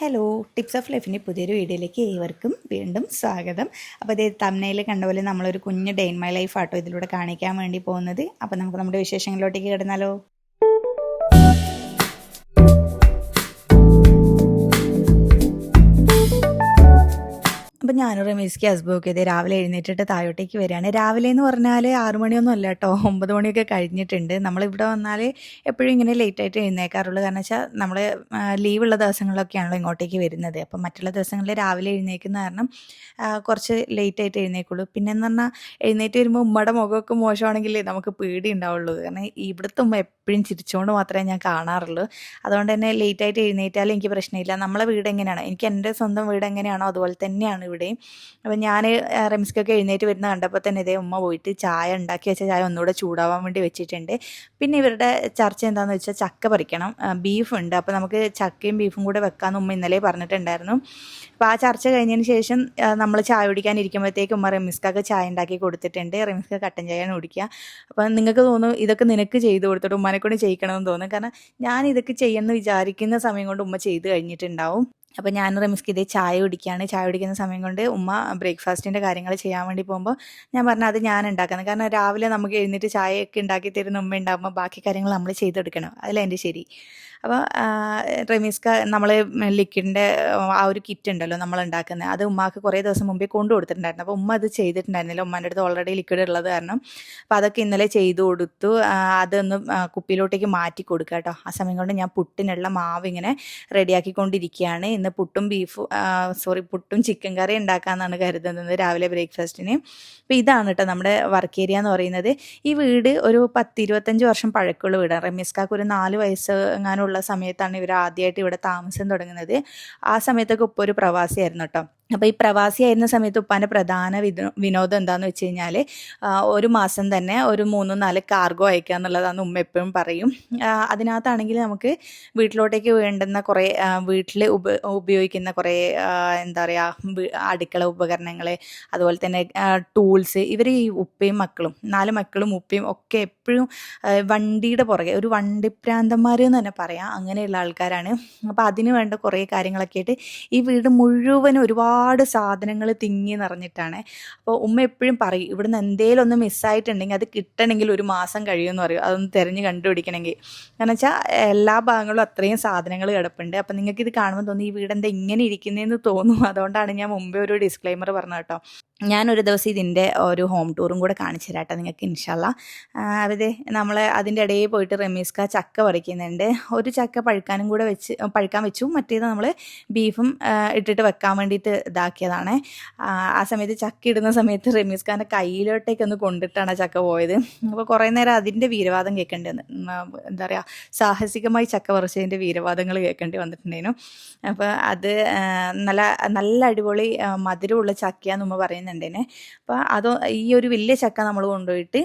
Hello tips of ലൈഫിന്റെ പുതിയൊരു വീഡിയോയിലേക്ക് ഏവർക്കും വീണ്ടും സ്വാഗതം. അപ്പോൾ ഇത് തമ്മനയിൽ കണ്ട പോലെ നമ്മളൊരു കുഞ്ഞ് ഡെയിൻ മൈ ലൈഫ് ആട്ടോ ഇതിലൂടെ കാണിക്കാൻ വേണ്ടി പോകുന്നത്. അപ്പോൾ നമുക്ക് നമ്മുടെ വിശേഷങ്ങളിലോട്ടേക്ക് കിടന്നാലോ. അപ്പം ഞാനും റമീസ്ക്ക് ഹസ്ബൊക്കെ ഇതേ രാവിലെ എഴുന്നേറ്റിട്ട് താഴോട്ടേക്ക് വരികയാണ്. രാവിലെ എന്ന് പറഞ്ഞാൽ ആറു മണിയൊന്നും അല്ല കേട്ടോ ഒമ്പത് മണിയൊക്കെ കഴിഞ്ഞിട്ടുണ്ട്. നമ്മളിവിടെ വന്നാൽ എപ്പോഴും ഇങ്ങനെ ലേറ്റ് ആയിട്ട് എഴുന്നേക്കാറുള്ളൂ. കാരണം വെച്ചാൽ നമ്മൾ ലീവുള്ള ദിവസങ്ങളിലൊക്കെയാണല്ലോ ഇങ്ങോട്ടേക്ക് വരുന്നത്. അപ്പം മറ്റുള്ള ദിവസങ്ങളിൽ രാവിലെ എഴുന്നേക്കുന്ന കാരണം കുറച്ച് ലേറ്റ് ആയിട്ട് എഴുന്നേക്കുള്ളൂ. പിന്നെ എന്ന് പറഞ്ഞാൽ എഴുന്നേറ്റ് വരുമ്പോൾ ഉമ്മയുടെ മുഖമൊക്കെ മോശമാണെങ്കിൽ നമുക്ക് പേടി ഉണ്ടാവുള്ളൂ. കാരണം ഇവിടുത്തെ ഉമ്മ എപ്പോഴും ചിരിച്ചുകൊണ്ട് മാത്രമേ ഞാൻ കാണാറുള്ളൂ. അതുകൊണ്ട് തന്നെ ലേറ്റ് ആയിട്ട് എഴുന്നേറ്റാലും എനിക്ക് പ്രശ്നമില്ല. നമ്മളെ വീട് എങ്ങനെയാണ്? എനിക്ക് എന്റെ സ്വന്തം വീട് എങ്ങനെയാണോ? അതുപോലെ തന്നെയാണ് ഇവിടെയും അപ്പം ഞാൻ റെമിസ്ക്കൊക്കെ എഴുന്നേറ്റ് വരുന്ന കണ്ടപ്പോൾ തന്നെ ഇതേ ഉമ്മ പോയിട്ട് ചായ ഉണ്ടാക്കി വെച്ച ചായ ഒന്നുകൂടെ ചൂടാവാൻ വേണ്ടി വെച്ചിട്ടുണ്ട്. പിന്നെ ഇവരുടെ ചർച്ച എന്താണെന്ന് വെച്ചാൽ ചക്ക പറിക്കണം. ബീഫ് ഉണ്ട്. അപ്പോൾ നമുക്ക് ചക്കയും ബീഫും കൂടെ വെക്കാമെന്ന് ഉമ്മ ഇന്നലെ പറഞ്ഞിട്ടുണ്ടായിരുന്നു. അപ്പോൾ ആ ചർച്ച കഴിഞ്ഞതിന് ശേഷം നമ്മൾ ചായ കുടിക്കാനിരിക്കുമ്പോഴത്തേക്ക് ഉമ്മ റെമിസ്ക്കൊക്കെ ചായ ഉണ്ടാക്കി കൊടുത്തിട്ടുണ്ട്. റെമിസ്ക കട്ടൻ ചായയാണ് കുടിക്കുക. അപ്പം നിങ്ങൾക്ക് തോന്നും ഇതൊക്കെ നിനക്ക് ചെയ്ത് കൊടുത്തിട്ട് ഉമ്മാനെ കൊണ്ട് ചെയ്യിക്കണമെന്ന് തോന്നും. കാരണം ഞാൻ ഇതൊക്കെ ചെയ്യുമെന്ന് വിചാരിക്കുന്ന സമയം കൊണ്ട് ഉമ്മ ചെയ്ത് കഴിഞ്ഞിട്ടുണ്ടാവും. അപ്പോൾ ഞാൻ റമിസ്ക്ക് ഇതേ ചായ കുടിക്കുകയാണ് ചായ കുടിക്കുന്ന സമയം കൊണ്ട് ഉമ്മ ബ്രേക്ക്ഫാസ്റ്റിന്റെ കാര്യങ്ങൾ ചെയ്യാൻ വേണ്ടി പോകുമ്പോൾ ഞാൻ പറഞ്ഞു അത് ഞാൻ ഉണ്ടാക്കുന്നത് കാരണം രാവിലെ നമുക്ക് എഴുന്നേറ്റ് ചായയൊക്കെ ഉണ്ടാക്കി തരുന്ന ഉമ്മ ഉണ്ടാകുമ്പോൾ ബാക്കി കാര്യങ്ങൾ നമ്മൾ ചെയ്തെടുക്കണം അതിലെന്റെ ശരി. അപ്പോൾ റമീസ്ക നമ്മൾ ലിക്വിഡിന്റെ ആ ഒരു കിറ്റ് ഉണ്ടല്ലോ നമ്മൾ ഉണ്ടാക്കുന്നത് അത് ഉമ്മാക്ക് കുറേ ദിവസം മുമ്പേ കൊണ്ടു കൊടുത്തിട്ടുണ്ടായിരുന്നു. അപ്പോൾ ഉമ്മ അത് ചെയ്തിട്ടുണ്ടായിരുന്നില്ല. ഉമ്മാന്റെ അടുത്ത് ഓൾറെഡി ലിക്വിഡ് ഉള്ളത് കാരണം. അപ്പോൾ അതൊക്കെ ഇന്നലെ ചെയ്തു കൊടുത്തു. അതൊന്ന് കുപ്പിയിലോട്ടേക്ക് മാറ്റി കൊടുക്കുക കേട്ടോ ആ സമയം കൊണ്ട് ഞാൻ പുട്ടിനുള്ള മാവ് ഇങ്ങനെ റെഡിയാക്കിക്കൊണ്ടിരിക്കുകയാണ് ഇന്ന് പുട്ടും ബീഫും സോറി പുട്ടും ചിക്കൻ കറി ഉണ്ടാക്കാമെന്നാണ് കരുതുന്നത് രാവിലെ ബ്രേക്ക്ഫാസ്റ്റിന് അപ്പോൾ ഇതാണ് കേട്ടോ നമ്മുടെ വർക്ക് ഏരിയ എന്ന് പറയുന്നത്. ഈ വീട് ഒരു പത്തിരുപത്തഞ്ച് വർഷം പഴക്കമുള്ള വീടാണ്. റമ്യസ്കാക്ക് ഒരു നാല് വയസ്സ് എങ്ങാനുള്ള സമയത്താണ് ഇവർ ആദ്യമായിട്ട് ഇവിടെ താമസം തുടങ്ങുന്നത്. ആ സമയത്തൊക്കെ ഉപ്പ ഒരു പ്രവാസിയായിരുന്നു കേട്ടോ അപ്പോൾ ഈ പ്രവാസി ആയിരുന്ന സമയത്ത് ഉപ്പാന്റെ പ്രധാന വിനോ വിനോദം എന്താണെന്ന് വെച്ച് കഴിഞ്ഞാൽ ഒരു മാസം തന്നെ ഒരു മൂന്ന് നാല് കാർഗോ അയക്കുക എന്നുള്ളതാണ് ഉമ്മ എപ്പോഴും പറയും. അതിനകത്താണെങ്കിൽ നമുക്ക് വീട്ടിലോട്ടേക്ക് വേണ്ടുന്ന കുറേ വീട്ടിൽ ഉപ ഉപയോഗിക്കുന്ന കുറേ എന്താ പറയുക അടുക്കള ഉപകരണങ്ങൾ അതുപോലെ തന്നെ ടൂൾസ് ഇവർ ഈ ഉപ്പയും മക്കളും നാല് മക്കളും ഉപ്പയും ഒക്കെ എപ്പോഴും വണ്ടിയുടെ പുറകെ ഒരു വണ്ടിപ്രാന്തന്മാർ എന്ന് തന്നെ പറയാം. അങ്ങനെയുള്ള ആൾക്കാരാണ്. അപ്പോൾ അതിന് വേണ്ട കുറേ കാര്യങ്ങളൊക്കെ ആയിട്ട് ഈ വീട് മുഴുവനും ഒരുപാട് സാധനങ്ങൾ തിങ്ങി നിറഞ്ഞിട്ടാണ്. അപ്പോൾ ഉമ്മ എപ്പോഴും പറയും ഇവിടുന്ന് എന്തെങ്കിലും ഒന്ന് മിസ്സായിട്ടുണ്ടെങ്കിൽ അത് കിട്ടണമെങ്കിൽ ഒരു മാസം കഴിയുമെന്ന് പറയും. അതൊന്ന് തിരഞ്ഞ് കണ്ടുപിടിക്കണമെങ്കിൽ. കാരണം വെച്ചാൽ എല്ലാ ഭാഗങ്ങളും അത്രയും സാധനങ്ങൾ കിടപ്പുണ്ട്. അപ്പം നിങ്ങൾക്ക് ഇത് കാണുമ്പോൾ തോന്നി ഈ വീട് എന്താ ഇങ്ങനെ ഇരിക്കുന്നതെന്ന് തോന്നും. അതുകൊണ്ടാണ് ഞാൻ മുമ്പേ ഒരു ഡിസ്ക്ലൈമർ പറഞ്ഞത് കേട്ടോ. ഞാനൊരു ദിവസം ഇതിന്റെ ഒരു ഹോം ടൂറും കൂടെ കാണിച്ചു തരാട്ടോ നിങ്ങൾക്ക് ഇൻഷാല്ല അതെ നമ്മൾ അതിന്റെ ഇടയിൽ പോയിട്ട് റമീസ്ക ചക്ക പറിക്കുന്നുണ്ട്. ഒരു ചക്ക പഴുക്കാനും കൂടെ വെച്ച് പഴുക്കാൻ വെച്ചു. മറ്റേത് നമ്മൾ ബീഫും ഇട്ടിട്ട് വെക്കാൻ വേണ്ടിയിട്ട് ഇതാക്കിയതാണ്. ആ, സമയത്ത് ചക്ക ഇടുന്ന സമയത്ത് റമീസ് കയ്യിലോട്ടേക്കൊന്ന് കൊണ്ടിട്ടാണ് ചക്ക പോയത്. അപ്പോൾ കുറേ നേരം അതിന്റെ വീരവാദം കേൾക്കേണ്ടി വന്നു എന്താ പറയുക സാഹസികമായി ചക്ക പറിച്ചതിന്റെ വീരവാദങ്ങൾ കേൾക്കേണ്ടി വന്നിട്ടുണ്ടായിരുന്നു. അപ്പോൾ അത് നല്ല നല്ല അടിപൊളി മധുരമുള്ള ചക്കയാണെന്ന് ഉമ്മ പറയുന്നുണ്ടേനെ അപ്പോൾ അത് ഈ ഒരു വലിയ ചക്ക നമ്മൾ കൊണ്ടുപോയിട്ട്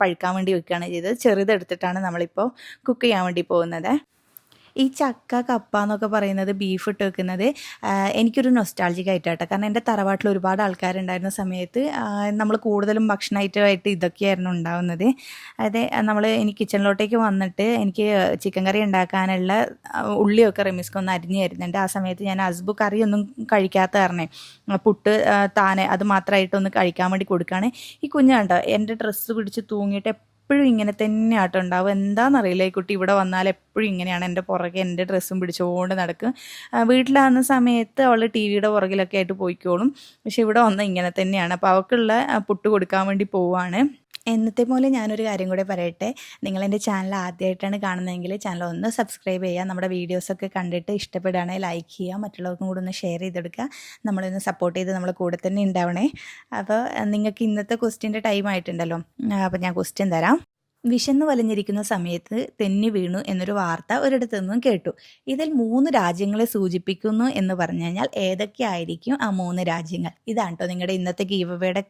പഴുക്കാൻ വേണ്ടി വെക്കുകയാണ് ചെയ്തത്. ചെറുതെടുത്തിട്ടാണ് നമ്മളിപ്പോൾ കുക്ക് ചെയ്യാൻ വേണ്ടി പോകുന്നത്. ഈ ചക്ക കപ്പ എന്നൊക്കെ പറയുന്നത് ബീഫ് ഇട്ട് വെക്കുന്നത് എനിക്കൊരു നൊസ്റ്റാൾജിക് ആയിട്ടാട്ടോ. കാരണം എന്റെ തറവാട്ടിൽ ഒരുപാട് ആൾക്കാരുണ്ടായിരുന്ന സമയത്ത് നമ്മൾ കൂടുതലും ഭക്ഷണമായിട്ട് ഇതൊക്കെയായിരുന്നു ഉണ്ടാവുന്നത്. അതായത് നമ്മൾ ഇനി കിച്ചണിലോട്ടേക്ക് വന്നിട്ട് എനിക്ക് ചിക്കൻ കറി ഉണ്ടാക്കാനുള്ള ഉള്ളിയൊക്കെ റെമിസ്ക്ക് ഒന്ന് തരുന്നുണ്ട് ആ സമയത്ത് ഞാൻ ഹസ്ബു കറിയൊന്നും കഴിക്കാത്ത കാരണേ പുട്ട് താനെ അത് മാത്രമായിട്ടൊന്ന് കഴിക്കാൻ വേണ്ടി കൊടുക്കുകയാണ്. ഈ കുഞ്ഞുണ്ടോ എന്റെ ഡ്രസ്സ് പിടിച്ച് തൂങ്ങിയിട്ട് എപ്പോഴും ഇങ്ങനെ തന്നെ ആട്ടോ ഉണ്ടാവും എന്താണെന്നറിയില്ല ഈ കുട്ടി ഇവിടെ വന്നാൽ എപ്പോഴും ഇങ്ങനെയാണ് എന്റെ പുറകെ എന്റെ ഡ്രസ്സും പിടിച്ചുകൊണ്ട് നടക്കും വീട്ടിലാകുന്ന സമയത്ത് അവൾ ടി വിയുടെ പുറകിലൊക്കെ ആയിട്ട് പോയിക്കോളും. പക്ഷെ ഇവിടെ വന്നാൽ ഇങ്ങനെ തന്നെയാണ്. അപ്പോൾ അവൾക്കുള്ള പുട്ട് കൊടുക്കാൻ വേണ്ടി പോവാണ് എന്നത്തെ പോലെ ഞാനൊരു കാര്യം കൂടെ പറയട്ടെ. നിങ്ങൾ എന്റെ ചാനൽ ആദ്യമായിട്ടാണ് കാണുന്നതെങ്കിൽ ചാനൽ ഒന്ന് സബ്സ്ക്രൈബ് ചെയ്യുക. നമ്മുടെ വീഡിയോസൊക്കെ കണ്ടിട്ട് ഇഷ്ടപ്പെടുകയാണെങ്കിൽ ലൈക്ക് ചെയ്യുക. മറ്റുള്ളവർക്കും കൂടെ ഒന്ന് ഷെയർ ചെയ്തെടുക്കുക. നമ്മളൊന്ന് സപ്പോർട്ട് ചെയ്ത് നമ്മൾ കൂടെ തന്നെ ഉണ്ടാവണേ. അപ്പോൾ നിങ്ങൾക്ക് ഇന്നത്തെ ക്വസ്റ്റ്യന്റെ ടൈം ആയിട്ടുണ്ടല്ലോ. അപ്പോൾ ഞാൻ ക്വസ്റ്റ്യൻ തരാം. വിശന്ന് വലഞ്ഞിരിക്കുന്ന സമയത്ത് തെന്നി വീണു എന്നൊരു വാർത്ത ഒരിടത്തു നിന്നും കേട്ടു. ഇതിൽ മൂന്ന് രാജ്യങ്ങളെ സൂചിപ്പിക്കുന്നു എന്ന് പറഞ്ഞു കഴിഞ്ഞാൽ ഏതൊക്കെയായിരിക്കും ആ മൂന്ന് രാജ്യങ്ങൾ? ഇതാണ് കേട്ടോ നിങ്ങളുടെ ഇന്നത്തെ ഗീവയുടെ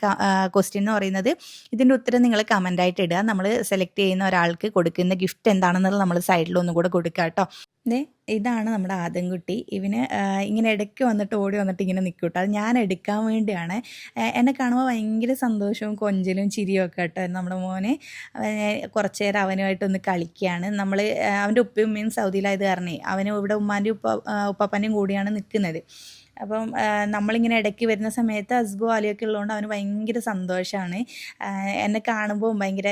ക്വസ്റ്റ്യൻ എന്ന് പറയുന്നത്. ഇതിന്റെ ഉത്തരം നിങ്ങൾ കമന്റായിട്ട് ഇടുക. നമ്മൾ സെലക്ട് ചെയ്യുന്ന ഒരാൾക്ക് കൊടുക്കുന്ന ഗിഫ്റ്റ് എന്താണെന്നുള്ളത് നമ്മൾ സൈഡിൽ ഒന്നും കൂടെ കൊടുക്കുക കേട്ടോ ദേ ഇതാണ് നമ്മുടെ ആദംകുട്ടി. ഇവന് ഇങ്ങനെ ഇടയ്ക്ക് വന്നിട്ട് ഓടി വന്നിട്ട് ഇങ്ങനെ നിൽക്കൂട്ടോ അത് ഞാൻ എടുക്കാൻ വേണ്ടിയാണ്. എന്നെ കാണുമ്പോൾ ഭയങ്കര സന്തോഷവും കൊഞ്ചലും ചിരിയും ഒക്കെ കേട്ടോ നമ്മുടെ മോനെ. കുറച്ച് നേരം അവനുമായിട്ടൊന്ന് കളിക്കുകയാണ്. നമ്മൾ അവന്റെ ഉപ്പയും ഉമ്മയും സൗദിയിലായത് കാരണേ അവന് ഇവിടെ ഉമ്മാന്റെ ഉപ്പ ഉപ്പാപ്പന്റെയും കൂടിയാണ് നിൽക്കുന്നത്. അപ്പം നമ്മളിങ്ങനെ ഇടയ്ക്ക് വരുന്ന സമയത്ത് അസ്ബോ ആലിയൊക്കെ ഉള്ളതുകൊണ്ട് അവന് ഭയങ്കര സന്തോഷമാണ് എന്നെ കാണുമ്പോൾ ഭയങ്കര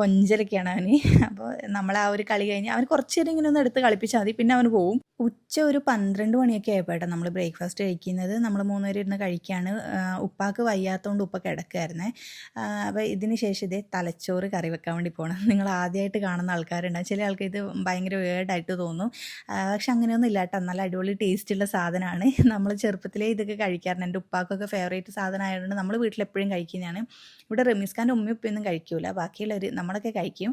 കൊഞ്ചലൊക്കെയാണ് അവന്. അപ്പോൾ നമ്മൾ ആ ഒരു കളി കഴിഞ്ഞ് അവന് കുറച്ച് നേരം ഇങ്ങനെ ഒന്ന് എടുത്ത് കളിപ്പിച്ചാൽ മതി പിന്നെ അവന് പോവും. ഉച്ച ഒരു പന്ത്രണ്ട് മണിയൊക്കെ ആയപ്പോട്ടെ നമ്മൾ ബ്രേക്ക്ഫാസ്റ്റ് കഴിക്കുന്നത്. നമ്മൾ മൂന്നുപേരും ഇരുന്ന് കഴിക്കുകയാണ് ഉപ്പാക്ക് വയ്യാത്തതുകൊണ്ട് ഉപ്പ കിടക്കുമായിരുന്നേ അപ്പോൾ ഇതിന് ശേഷം ഇതേ തലച്ചോറ് കറി വെക്കാൻ വേണ്ടി പോകണം നിങ്ങൾ ആദ്യമായിട്ട് കാണുന്ന ആൾക്കാരുണ്ടാവും. ചില ആൾക്ക് ഇത് ഭയങ്കര വേർഡായിട്ട് തോന്നും. പക്ഷെ അങ്ങനെയൊന്നും ഇല്ല കേട്ടോ നല്ല അടിപൊളി ടേസ്റ്റുള്ള സാധനമാണ് നമ്മൾ ചെറുപ്പത്തിലേ ഇതൊക്കെ കഴിക്കാറുണ്ട്. എന്റെ ഉപ്പാക്കൊക്കെ ഫേവറേറ്റ് സാധനം ആയതുകൊണ്ട് നമ്മൾ വീട്ടിലെപ്പോഴും കഴിക്കുന്നതാണ്. ഇവിടെ റമീസ്ഖാന്റെ ഉമ്മ ഉപ്പയൊന്നും കഴിക്കൂല. ബാക്കിയുള്ളവർ നമ്മളൊക്കെ കഴിക്കും.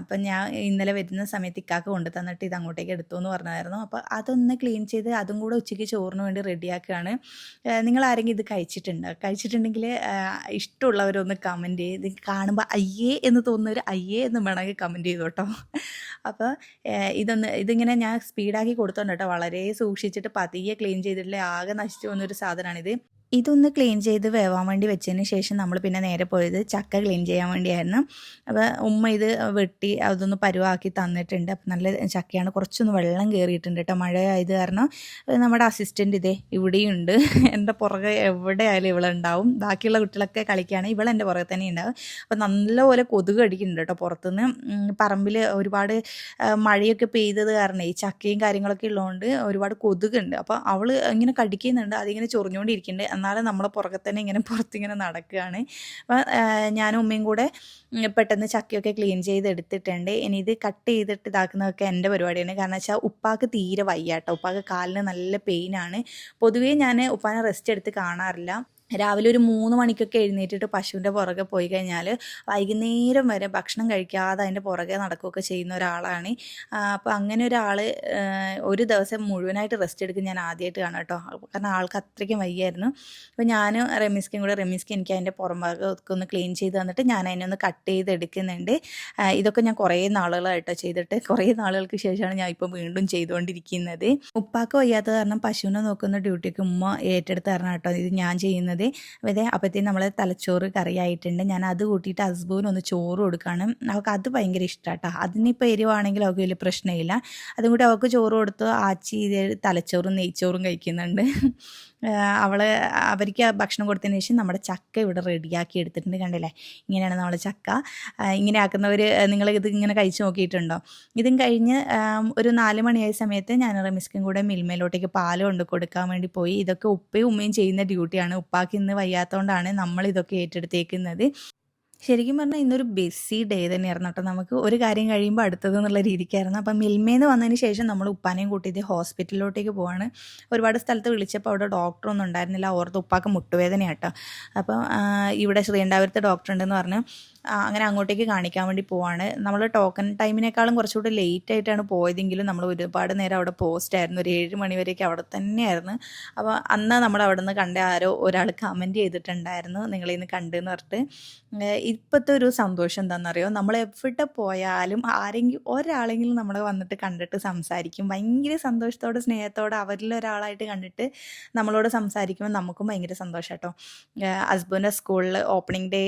അപ്പം ഞാൻ ഇന്നലെ വരുന്ന സമയത്ത് ഇക്കാക്ക കൊണ്ടു തന്നിട്ട് ഇത് അങ്ങോട്ടേക്ക് എടുത്തു എന്ന് പറഞ്ഞായിരുന്നു അപ്പോൾ അതൊന്ന് ക്ലീൻ ചെയ്ത് അതും കൂടെ ഉച്ചയ്ക്ക് ചോറിന് വേണ്ടി റെഡിയാക്കുകയാണ്. നിങ്ങൾ ആരെങ്കിലും ഇത് കഴിച്ചിട്ടുണ്ടോ? കഴിച്ചിട്ടുണ്ടെങ്കിൽ ഇഷ്ടമുള്ളവരൊന്ന് കമന്റ് ചെയ്ത് കാണുമ്പോൾ അയ്യേ എന്ന് തോന്നുന്നവർ അയ്യേ എന്ന് വേണമെങ്കിൽ കമന്റ് ചെയ്തു കേട്ടോ അപ്പോൾ ഇതൊന്ന് ഇതിങ്ങനെ ഞാൻ സ്പീഡാക്കി കൊടുത്തോണ്ട് കേട്ടോ വളരെ സൂക്ഷിച്ചിട്ട് പതിയെ ക്ലീൻ ചെയ്തിട്ടില്ലേ ആകെ നശിച്ചു പോകുന്ന ഒരു സാധനമാണിത്. ഇതൊന്ന് ക്ലീൻ ചെയ്ത് വേവാൻ വേണ്ടി വെച്ചതിന് ശേഷം നമ്മൾ പിന്നെ നേരെ പോയത് ചക്ക ക്ലീൻ ചെയ്യാൻ വേണ്ടിയായിരുന്നു. അപ്പോൾ ഉമ്മ ഇത് വെട്ടി അതൊന്ന് പരുവാക്കി തന്നിട്ടുണ്ട്. അപ്പം നല്ല ചക്കയാണ്. കുറച്ചൊന്ന് വെള്ളം കയറിയിട്ടുണ്ട് കേട്ടോ. മഴ ആയത് കാരണം നമ്മുടെ അസിസ്റ്റന്റ് ഇതേ ഇവിടെയും ഉണ്ട്. എന്റെ പുറകെ എവിടെ ആയാലും ഇവളുണ്ടാവും ബാക്കിയുള്ള കുട്ടികളൊക്കെ കളിക്കുകയാണെങ്കിൽ ഇവൾ എന്റെ പുറകെ തന്നെ ഉണ്ടാവും. അപ്പോൾ നല്ലപോലെ കൊതുക് അടിക്കുന്നുണ്ട് കേട്ടോ പുറത്തുനിന്ന്. പറമ്പിൽ ഒരുപാട് മഴയൊക്കെ പെയ്തത് കാരണം ഈ ചക്കയും കാര്യങ്ങളൊക്കെ ഉള്ളതുകൊണ്ട് ഒരുപാട് കൊതുകുണ്ട്. അപ്പോൾ അവൾ ഇങ്ങനെ കടിക്കുന്നുണ്ട്. അതിങ്ങനെ ചൊറിഞ്ഞുകൊണ്ടിരിക്കുന്നുണ്ട്. എന്നാലും നമ്മൾ പുറകെ തന്നെ ഇങ്ങനെ പുറത്തിങ്ങനെ നടക്കുകയാണ്. അപ്പം ഞാനും ഉമ്മയും കൂടെ പെട്ടെന്ന് ചക്കയൊക്കെ ക്ലീൻ ചെയ്ത് എടുത്തിട്ടുണ്ട് ഇനി ഇത് കട്ട് ചെയ്തിട്ട് ഇതാക്കുന്നതൊക്കെ എന്റെ പരിപാടിയാണ്. കാരണം വെച്ചാൽ ഉപ്പാക്ക് തീരെ വയ്യാട്ടോ. ഉപ്പാക്ക് കാലിന് നല്ല പെയിനാണ് പൊതുവേ ഞാൻ ഉപ്പാനെ റെസ്റ്റ് എടുത്ത് കാണാറില്ല. രാവിലെ ഒരു മൂന്ന് മണിക്കൊക്കെ എഴുന്നേറ്റിട്ട് പശുവിന്റെ പുറകെ പോയി കഴിഞ്ഞാൽ വൈകുന്നേരം വരെ ഭക്ഷണം കഴിക്കാതെ അതിന്റെ പുറകെ നടക്കുകയൊക്കെ ചെയ്യുന്ന ഒരാളാണ്. അപ്പോൾ അങ്ങനെ ഒരാൾ ഒരു ദിവസം മുഴുവനായിട്ട് റെസ്റ്റ് എടുക്കും ഞാൻ ആദ്യമായിട്ട് കാണാം കേട്ടോ. കാരണം ആൾക്ക് അത്രയ്ക്കും വയ്യായിരുന്നു. അപ്പോൾ ഞാൻ റമീസ്ക്കും കൂടെ റമീസ്ക്ക് എനിക്ക് അതിന്റെ പുറം ഭാഗമൊക്കെ ഒന്ന് ക്ലീൻ ചെയ്ത് തന്നിട്ട് ഞാൻ അതിനെ ഒന്ന് കട്ട് ചെയ്ത് എടുക്കുന്നുണ്ട്. ഇതൊക്കെ ഞാൻ കുറേ നാളുകളായിട്ടോ ചെയ്തിട്ട്. കുറേ നാളുകൾക്ക് ശേഷമാണ് ഞാൻ ഇപ്പോൾ വീണ്ടും ചെയ്തുകൊണ്ടിരിക്കുന്നത്. ഉപ്പാക്ക് വയ്യാത്ത കാരണം പശുവിനെ നോക്കുന്ന ഡ്യൂട്ടിക്ക് ഉമ്മ ഏറ്റെടുത്ത് തരണം കേട്ടോ. ഇത് ഞാൻ ചെയ്യുന്നത് അപ്പോൾ അതെ അപ്പോഴത്തേക്കും നമ്മൾ തലച്ചോറ് കറിയായിട്ടുണ്ട്. ഞാൻ അത് കൂട്ടിയിട്ട് ഹസ്ബൂന് ഒന്ന് ചോറ് കൊടുക്കുകയാണ് അവൾക്ക് അത് ഭയങ്കര ഇഷ്ടമാട്ടോ അതിനിപ്പോൾ എരിവാണെങ്കിൽ അവൾക്ക് വലിയ പ്രശ്നമില്ല. അതും കൂടി അവൾക്ക് ചോറ് കൊടുത്ത് ആച്ചി തലച്ചോറും നെയ്ച്ചോറും കഴിക്കുന്നുണ്ട്. അവൾ അവർക്ക് ഭക്ഷണം കൊടുത്തതിന് ശേഷം നമ്മുടെ ചക്ക ഇവിടെ റെഡിയാക്കി എടുത്തിട്ടുണ്ട് കണ്ടില്ലേ? ഇങ്ങനെയാണ് നമ്മുടെ ചക്ക. ഇങ്ങനെ ആക്കുന്നവർ നിങ്ങൾ ഇത് ഇങ്ങനെ കഴിച്ച് നോക്കിയിട്ടുണ്ടോ? ഇതും കഴിഞ്ഞ് ഒരു നാല് മണിയായ സമയത്ത് ഞാൻ റമിസ്ക്കും കൂടെ മിൽമയിലോട്ടേക്ക് പാൽ കൊണ്ട് കൊടുക്കാൻ വേണ്ടി പോയി. ഇതൊക്കെ ഉപ്പയും ഉമ്മയും ചെയ്യുന്ന ഡ്യൂട്ടിയാണ്. ഉപ്പാക്ക് ഇന്ന് വയ്യാത്തതുകൊണ്ടാണ് നമ്മൾ ഇതൊക്കെ ഏറ്റെടുത്തേക്കുന്നത്. ശരിക്കും പറഞ്ഞാൽ ഇന്നൊരു ബിസി ഡേ തന്നെയായിരുന്നു കേട്ടോ. നമുക്ക് ഒരു കാര്യം കഴിയുമ്പോൾ അടുത്തത് എന്നുള്ള രീതിക്കായിരുന്നു. അപ്പം മിൽമേന്ന് വന്നതിന് ശേഷം നമ്മൾ ഉപ്പാനെയും കൂട്ടിയിട്ട് ഹോസ്പിറ്റലിലോട്ടേക്ക് പോവാണ്. ഒരുപാട് സ്ഥലത്ത് വിളിച്ചപ്പോൾ അവിടെ ഡോക്ടറൊന്നും ഉണ്ടായിരുന്നില്ല. ഓർത്ത് ഉപ്പാക്ക് മുട്ടുവേദനയാട്ടോ. അപ്പം ആ, ഇവിടെ ശ്രീണ്ടാപുരത്ത് ഡോക്ടർ ഉണ്ടെന്ന് പറഞ്ഞ് അങ്ങനെ അങ്ങോട്ടേക്ക് കാണിക്കാൻ വേണ്ടി പോവാണ്. നമ്മൾ ടോക്കൺ ടൈമിനേക്കാളും കുറച്ചുകൂടി ലേറ്റ് ആയിട്ടാണ് പോയതെങ്കിലും നമ്മൾ ഒരുപാട് നേരം അവിടെ പോസ്റ്റ് ആയിരുന്നു. ഒരു ഏഴ് മണി വരെയൊക്കെ അവിടെ തന്നെയായിരുന്നു. അപ്പോൾ അന്ന് നമ്മൾ അവിടെ നിന്ന് കണ്ട ആരോ ഒരാൾ കമന്റ് ചെയ്തിട്ടുണ്ടായിരുന്നു. നിങ്ങളിന്ന് കണ്ടെന്ന് പറഞ്ഞിട്ട്. ഇപ്പോഴത്തെ ഒരു സന്തോഷം എന്താണെന്നറിയോ നമ്മൾ എവിടെ പോയാലും ആരെങ്കിലും ഒരാളെങ്കിലും നമ്മൾ വന്നിട്ട് കണ്ടിട്ട് സംസാരിക്കും. ഭയങ്കര സന്തോഷത്തോടെ സ്നേഹത്തോടെ അവരിൽ ഒരാളായിട്ട് കണ്ടിട്ട് നമ്മളോട് സംസാരിക്കുമ്പോൾ നമുക്കും ഭയങ്കര സന്തോഷം കേട്ടോ ഹസ്ബൻഡ് സ്കൂളിൽ ഓപ്പണിംഗ് ഡേ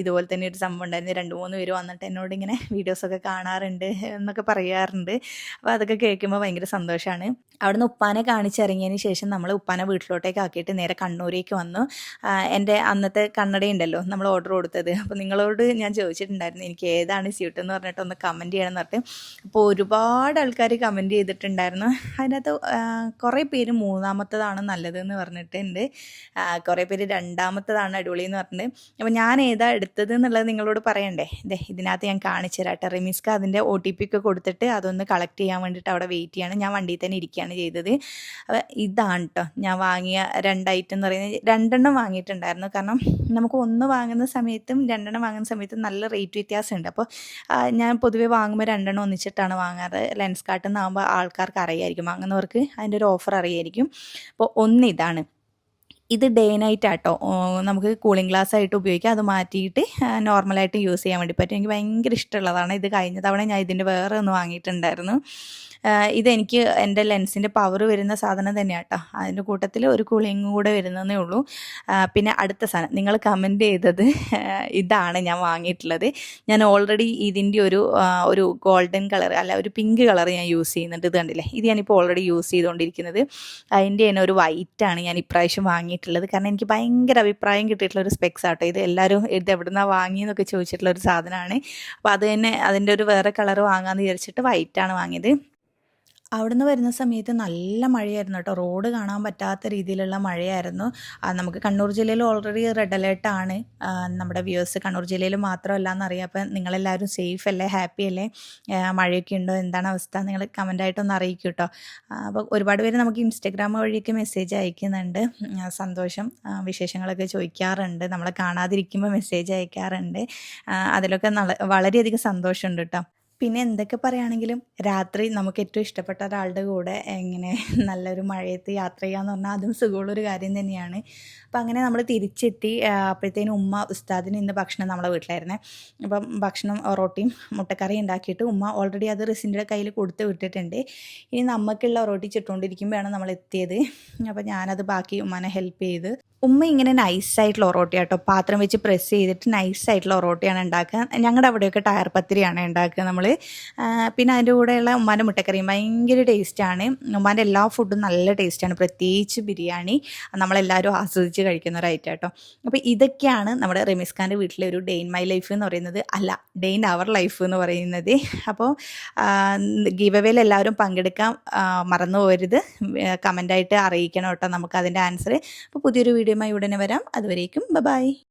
ഇതുപോലെ തന്നെ ഒരു സംഭവം ഉണ്ടായിരുന്നു. രണ്ട് മൂന്ന് പേര് വന്നിട്ട് എന്നോട് ഇങ്ങനെ വീഡിയോസൊക്കെ കാണാറുണ്ട് എന്നൊക്കെ പറയാറുണ്ട്. അപ്പോൾ അതൊക്കെ കേൾക്കുമ്പോൾ ഭയങ്കര സന്തോഷമാണ് അവിടുന്ന് ഉപ്പാനെ കാണിച്ചിറങ്ങിയതിന് ശേഷം നമ്മൾ ഉപ്പാനെ വീട്ടിലോട്ടേക്ക് ആക്കിയിട്ട് നേരെ കണ്ണൂരേക്ക് വന്നു. എന്റെ അന്നത്തെ കണ്ണടയുണ്ടല്ലോ നമ്മൾ ഓർഡർ കൊടുത്തത്. അപ്പോൾ നിങ്ങളോട് ഞാൻ ചോദിച്ചിട്ടുണ്ടായിരുന്നു എനിക്ക് ഏതാണ് സ്യൂട്ട് എന്ന് പറഞ്ഞിട്ട് ഒന്ന് കമന്റ് ചെയ്യണം എന്ന് പറഞ്ഞിട്ട്. അപ്പോൾ ഒരുപാട് ആൾക്കാർ കമന്റ് ചെയ്തിട്ടുണ്ടായിരുന്നു. അതിനകത്ത് കുറേ പേര് മൂന്നാമത്തതാണ് നല്ലതെന്ന് പറഞ്ഞിട്ടുണ്ട്. കുറേ പേര് രണ്ടാമത്തതാണ് അടിപൊളി എന്ന് പറഞ്ഞിട്ട് അപ്പോൾ ഞാൻ ഏതാ എടുത്തത് എന്നുള്ളത് നിങ്ങളോട് പറയണ്ടേ ഇതേ ഇതിനകത്ത് ഞാൻ കാണിച്ചു തരാട്ടെ റിമിസ്ക്ക് അതിന്റെ ഒ ടി പി ഒക്കെ കൊടുത്തിട്ട് അതൊന്ന് കളക്ട് ചെയ്യാൻ വേണ്ടിയിട്ട് അവിടെ വെയിറ്റ് ചെയ്യാണ്. ഞാൻ വണ്ടിയിൽ തന്നെ ഇരിക്കുകയാണ് ചെയ്തത്. അപ്പോൾ ഇതാണ് കേട്ടോ ഞാൻ വാങ്ങിയ രണ്ട് എന്ന് പറയുന്നത്. രണ്ടെണ്ണം വാങ്ങിയിട്ടുണ്ടായിരുന്നു. കാരണം നമുക്ക് ഒന്ന് വാങ്ങുന്ന സമയത്തും രണ്ടെണ്ണം വാങ്ങുന്ന സമയത്തും നല്ല റേറ്റ് വ്യത്യാസമുണ്ട്. അപ്പോൾ ഞാൻ പൊതുവേ വാങ്ങുമ്പോൾ രണ്ടെണ്ണം ഒന്നിച്ചിട്ടാണ് വാങ്ങാറ്. ലെൻസ് കാർട്ടിൽ നിന്നാകുമ്പോൾ ആൾക്കാർക്ക് അറിയായിരിക്കും. വാങ്ങുന്നവർക്ക് അതിന്റെ ഒരു ഓഫർ അറിയായിരിക്കും. അപ്പോൾ ഒന്ന് ഇതാണ്. ഇത് ഡേ നൈറ്റ് ആട്ടോ. നമുക്ക് കൂളിംഗ് ഗ്ലാസ് ആയിട്ട് ഉപയോഗിക്കാം. അത് മാറ്റിയിട്ട് നോർമലായിട്ട് യൂസ് ചെയ്യാൻ വേണ്ടി പറ്റും. എനിക്ക് ഭയങ്കര ഇഷ്ടമുള്ളതാണ് ഇത് കഴിഞ്ഞ തവണ ഞാൻ ഇതിന്റെ വേറെ ഒന്ന് വാങ്ങിയിട്ടുണ്ടായിരുന്നു. ഇതെനിക്ക് എന്റെ ലെൻസിന്റെ പവർ വരുന്ന സാധനം തന്നെയാണ് കേട്ടോ അതിന്റെ കൂട്ടത്തിൽ ഒരു കൂളിങ്ങും കൂടെ വരുന്നതേ ഉള്ളൂ. പിന്നെ അടുത്ത സാധനം. നിങ്ങൾ കമന്റ് ചെയ്തത് ഇതാണ് ഞാൻ വാങ്ങിയിട്ടുള്ളത്. ഞാൻ ഓൾറെഡി ഇതിന്റെ ഒരു ഒരു ഗോൾഡൻ കളർ അല്ല ഒരു പിങ്ക് കളർ ഞാൻ യൂസ് ചെയ്യുന്നുണ്ട്. ഇത് കണ്ടില്ലേ? ഇത് ഞാനിപ്പോൾ ഓൾറെഡി യൂസ് ചെയ്തുകൊണ്ടിരിക്കുന്നത്. അതിന്റെ തന്നെ ഒരു വൈറ്റാണ് ഞാൻ ഇപ്രാവശ്യം വാങ്ങിയിട്ടുള്ളത്. കാരണം എനിക്ക് ഭയങ്കര അഭിപ്രായം കിട്ടിയിട്ടുള്ള ഒരു സ്പെക്സ് ആട്ടോ. ഇത് എല്ലാവരും ഇത് എവിടുന്നാണ് വാങ്ങിയെന്നൊക്കെ ചോദിച്ചിട്ടുള്ള ഒരു സാധനമാണ്. അപ്പോൾ അത് തന്നെ അതിന്റെ ഒരു വേറെ കളർ വാങ്ങാമെന്ന് വിചാരിച്ചിട്ട് വൈറ്റാണ് വാങ്ങിയത്. അവിടുന്ന് വരുന്ന സമയത്ത് നല്ല മഴയായിരുന്നു കേട്ടോ. റോഡ് കാണാൻ പറ്റാത്ത രീതിയിലുള്ള മഴയായിരുന്നു. നമുക്ക് കണ്ണൂർ ജില്ലയിൽ ഓൾറെഡി റെഡ് അലേർട്ടാണ് നമ്മുടെ വ്യൂവേഴ്സ് കണ്ണൂർ ജില്ലയിൽ മാത്രമല്ല എന്നറിയാം. അപ്പം നിങ്ങളെല്ലാവരും സേഫ് അല്ലേ? ഹാപ്പി അല്ലേ? മഴയൊക്കെ ഉണ്ടോ? എന്താണ് അവസ്ഥ? നിങ്ങൾ കമന്റായിട്ടൊന്ന് അറിയിക്കും കേട്ടോ. അപ്പോൾ ഒരുപാട് പേര് നമുക്ക് ഇൻസ്റ്റഗ്രാം വഴിയൊക്കെ മെസ്സേജ് അയക്കുന്നുണ്ട്. സന്തോഷം. വിശേഷങ്ങളൊക്കെ ചോദിക്കാറുണ്ട്. നമ്മളെ കാണാതിരിക്കുമ്പോൾ മെസ്സേജ് അയക്കാറുണ്ട്. അതിലൊക്കെ വളരെയധികം സന്തോഷമുണ്ട് കേട്ടോ. പിന്നെ എന്തൊക്കെ പറയുകയാണെങ്കിലും രാത്രി നമുക്ക് ഏറ്റവും ഇഷ്ടപ്പെട്ട ഒരാളുടെ കൂടെ എങ്ങനെ നല്ലൊരു മഴയത്ത് യാത്ര ചെയ്യാന്ന് പറഞ്ഞാൽ അതും സുഖമുള്ളൊരു കാര്യം തന്നെയാണ്. അപ്പം അങ്ങനെ നമ്മൾ തിരിച്ചെത്തി അപ്പോഴത്തേനും ഉമ്മ ഉസ്താദിന് ഇന്ന് ഭക്ഷണം നമ്മളെ വീട്ടിലായിരുന്നേ. അപ്പം ഭക്ഷണം റോട്ടിയും മുട്ടക്കറി ഉണ്ടാക്കിയിട്ട് ഉമ്മ ഓൾറെഡി അത് റിസിന്റെ കയ്യിൽ കൊടുത്ത് വിട്ടിട്ടുണ്ട്. ഇനി നമുക്കുള്ള റൊട്ടി ചുട്ടുകൊണ്ടിരിക്കുമ്പോഴാണ് നമ്മൾ എത്തിയത്. അപ്പം ഞാനത് ബാക്കി ഉമ്മനെ ഹെൽപ്പ് ചെയ്ത്. ഉമ്മ ഇങ്ങനെ നൈസായിട്ടുള്ള ഒറോട്ടി കേട്ടോ പാത്രം വെച്ച് പ്രസ് ചെയ്തിട്ട് നൈസായിട്ടുള്ള ഒറോട്ടിയാണ് ഉണ്ടാക്കുക. ഞങ്ങളുടെ അവിടെയൊക്കെ ടയർ പത്തിരിയാണ് ഉണ്ടാക്കുക. നമ്മൾ പിന്നെ അതിന്റെ കൂടെയുള്ള ഉമ്മാന്റെ മുട്ടക്കറിയും ഭയങ്കര ടേസ്റ്റാണ്. ഉമ്മാന്റെ എല്ലാ ഫുഡും നല്ല ടേസ്റ്റാണ്. പ്രത്യേകിച്ച് ബിരിയാണി നമ്മളെല്ലാവരും ആസ്വദിച്ച് കഴിക്കുന്ന ഒരു ഐറ്റം കേട്ടോ അപ്പോൾ ഇതൊക്കെയാണ് നമ്മുടെ റമീസ് ഖാന്റെ വീട്ടിലെ ഒരു ഡേ ഇൻ മൈ ലൈഫ് എന്ന് പറയുന്നത്. അല്ല ഡേ ഇൻ അവർ ലൈഫ് എന്ന് പറയുന്നത്. അപ്പോൾ ഗീവ് എല്ലാവരും പങ്കെടുക്കാൻ മറന്നു പോകരുത്. കമന്റായിട്ട് അറിയിക്കണം കേട്ടോ നമുക്ക് അതിന്റെ ആൻസർ അപ്പോൾ പുതിയൊരു വീഡിയോയുമായി ഉടനെ വരാം. അതുവരേക്കും ബൈ